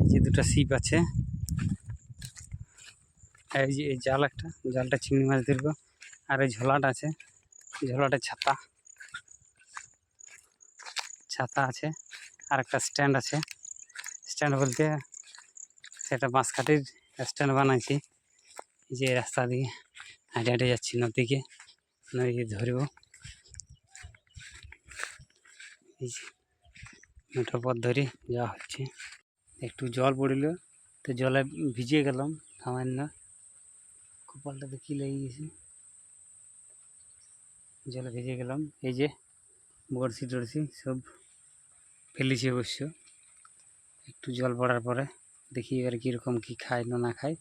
এই যে দুটো সিপ আছে। এই যে এই জাল একটা, জালটা চিংড়ি মাছ ধরবো। আর এই ঝোলাটা আছে, ঝোলাটা ছাতা। ছাতা আছে, আর একটা স্ট্যান্ড আছে। স্ট্যান্ড বলতে সেটা বাঁশ কাঠির স্ট্যান্ড বানাইছি। যে রাস্তা দিয়ে হাঁটে হাঁটে যাচ্ছি নদীকে নদীকে ধরবো। এই যে পথ ধরে যাওয়া হচ্ছে। একটু জল পড়িল, তো জলে ভিজে গেলাম সামান্য কপালটাতে কী লেগে গেছে? জলে ভিজে গেলাম, এই যে বড়শি টড়শি সব ফেলেছি অবশ্য। একটু জল পড়ার পরে দেখি এবার কীরকম কী খায় না না খায়।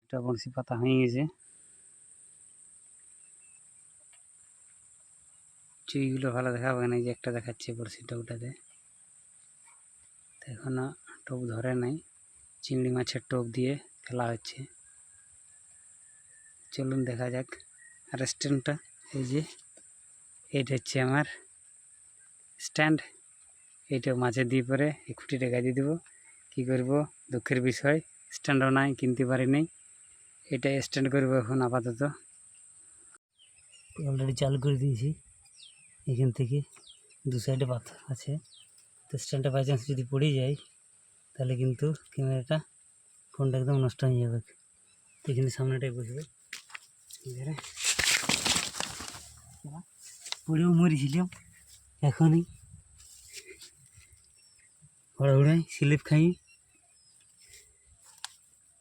একটা বড়শি পাতা হয়ে গেছে। চুইগুলো ভালো দেখাবে না যে একটা দেখাচ্ছে বড়শিটা ওটাতে তো এখনও টোপ ধরে নাই। চিংড়ি মাছের টোপ দিয়ে খেলা হচ্ছে চলুন দেখা যাক আর স্ট্যান্ডটা এই যে, এইটা হচ্ছে আমার স্ট্যান্ড এইটা মাঝে দিয়ে পরে এই খুঁটিটা দিয়ে দেবো। কী করব? দুঃখের বিষয় স্ট্যান্ডও নাই, কিনতে পারি নাই। এটা স্ট্যান্ড করব এখন আপাতত। অলরেডি চালু করে দিয়েছি। এখান থেকে দু সাইডে পাথর আছে। তো স্ট্যান্ডটা বাই চান্স যদি পড়ে যায় তাহলে কিন্তু ক্যামেরাটা ফোনটা একদম নষ্ট হয়ে যাবে। তো এখানে সামনেটাই বসবে। এবারে পড়েও মরেছিলাম। এখনই হড়াহুড়াই স্লিপ খাই।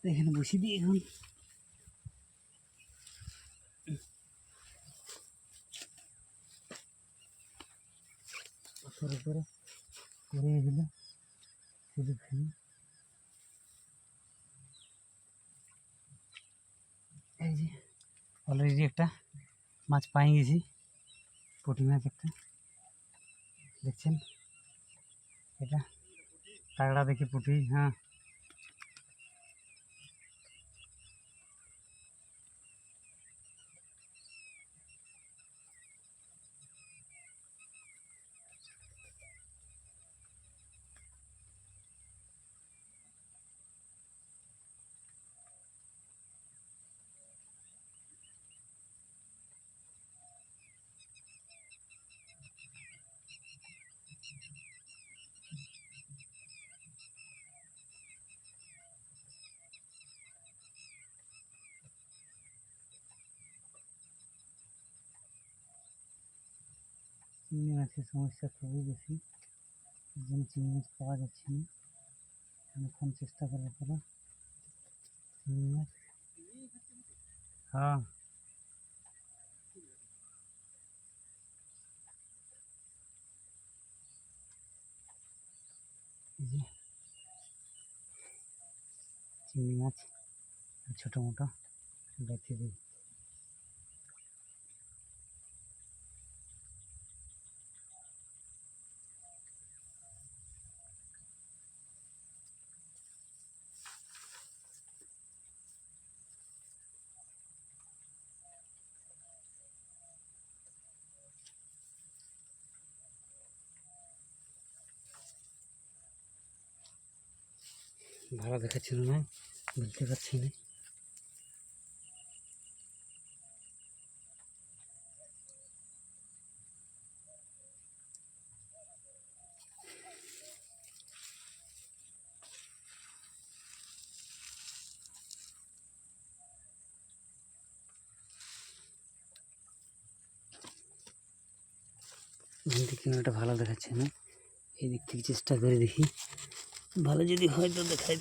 এখানে বসে দিই এখন। উপরে। পড়ে গেছিল স্লিপ খাই এই যে অলরেডি একটা মাছ পাই গেছি, পুঁটি মাছ একটা। দেখছেন? এটা কাঁকড়া দেখি পুঁটি হ্যাঁ চিংড়ি মাছের সমস্যা খুবই বেশি। জন্য চিংড়ি মাছ পাওয়া যাচ্ছে না। অনেকক্ষণ চেষ্টা করার পরে চিংড়ি মাছ হ্যাঁ চিংড়ি মাছ ছোটো মোটো। বেঁচে দিই। ভালো দেখাচ্ছিল না, বুঝতে পারছি না। এখান থেকে ভালো দেখাচ্ছে না। এই দিক থেকে চেষ্টা করে দেখি। ভালো যদি হয় তো দেখাই